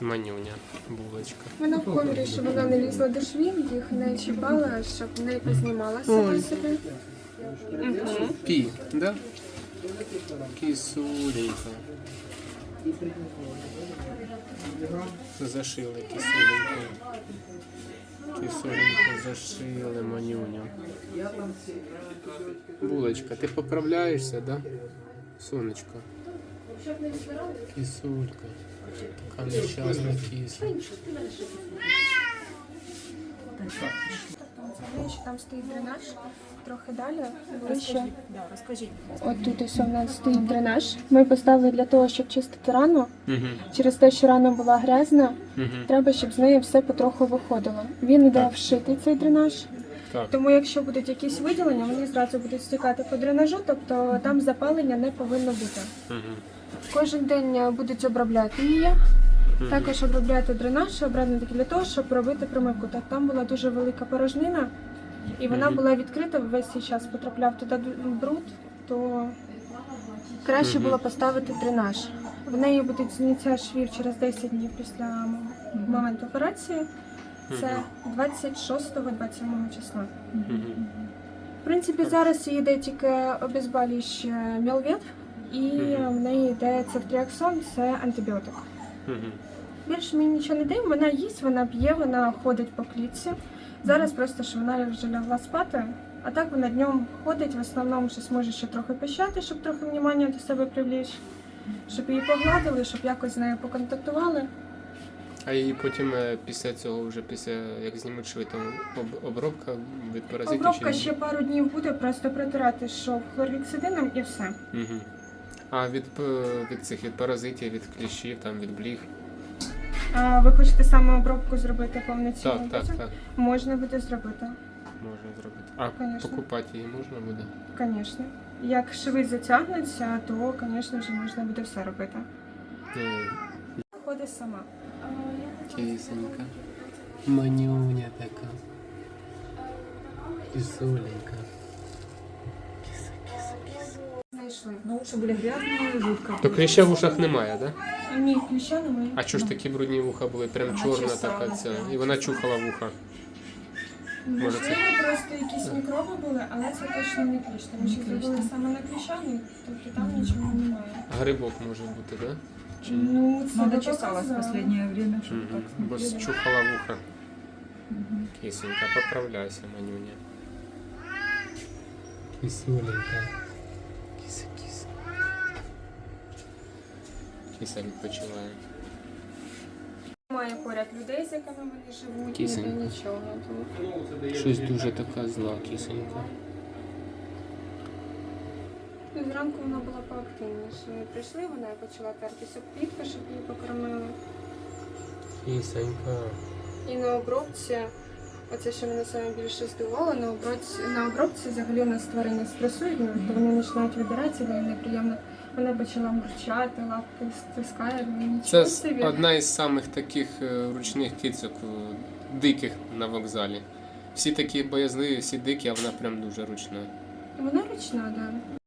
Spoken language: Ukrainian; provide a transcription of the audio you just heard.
Манюня, булочка. Вона в комірі, щоб вона не лізла до швів, їх не чіпала, щоб не познімала себе собі. Пі, да? Кисуленька. Зашили кисуленьку. Кисуленьку зашили манюню. Булочка, ти поправляєшся, да? Сонечко. Кисулька. Така нещасна киса. Що там стоїть дренаж, трохи далі. Да, розкажіть. От тут ось у нас стоїть дренаж. Ми поставили для того, щоб чистити рану. Угу. Через те, що рана була грязна, Угу. треба, щоб з неї все потроху виходило. Він іде Так. вшитий цей дренаж. Так. Тому якщо будуть якісь виділення, вони зразу будуть стікати по дренажу, тобто там запалення не повинно бути. Угу. Кожен день е, будуть обробляти її. Також обробляти дренаж, обрати для того, щоб робити промивку. Так там була дуже велика порожнина, і вона Мгм. була відкрита весь цей час. Потрапляв туди бруд, то краще Мгм. було поставити дренаж. В неї буде зняття швів через 10 днів після моменту операції. Це 26-27 числа. В принципі, зараз їй йде тільки обезболююче мілвет, і в неї йде цефтріаксон, це антибіотик. Більше мені нічого не дає, вона їсть, вона п'є, вона ходить по клітці. Зараз просто що вона вже лягла спати, а так вона днем ходить, в основному щось може ще трохи пищати, щоб трохи внимання до себе привлічь, щоб її погладили, щоб якось з нею поконтактували. А її потім е, після цього, вже після як знімуть шви, то обробка від паразитів Обробка чи ще пару днів буде, просто протирати шов хлоргексидином і все. Угу. А від, від цих від паразитів, від кліщів, там від бліг. А ви хочете саме обробку зробити повноцінно? Так, так, так. Можна буде зробити, Можна зробити. А Конечно. покупати її можна буде? звісно. Як шви затягнуться, то, звісно вже можна буде все робити. Е, Ходить сама. Кисенька. Манюня така. Кисуленька. Киса, киса, киса. Знайшли. Ну, уши были грязные, жутко. То кліща в ушах немає, да? Ні, ключа немає. А чого ж такі брудні вуха були? Прям А, чорна така ця. І вона чухала вуха. може, це- Можливо, просто якісь мікроби були, але це точно не кліщ, тому що зробили саме на кліщані, тобто там нічого немає. Грибок може бути, да? Чи ні? Ну, це Надо не чесалась в показало. последнее время, чтобы Мгм. так Бо смотрели. чухала вуха. Мгм. Кисенька, поправляйся, манюня. Кисуленька. Киса, киса. Киса відпочиває. Немає поряд людей, з якими вони живуть, Кисень. ніде нічого. Тут. Щось дуже така зла кисенька. Ну, Зранку вона була поактивніше. Ми прийшли, вона почала тертися об плітку, щоб її покормили. Кисенька. І на обробці, оце що мене саме більше здивувало, на обробці, на обробці взагалі у нас тварини стресують, ну, то вони починають видиратися, бо їм неприємно. Вона почала мурчати, лапки стискає, ну нічого Це собі. одна із самих таких е, ручних кицьок е, диких на вокзалі. Всі такі боязливі, всі дикі, а вона прям дуже ручна. Вона ручна, так. Да.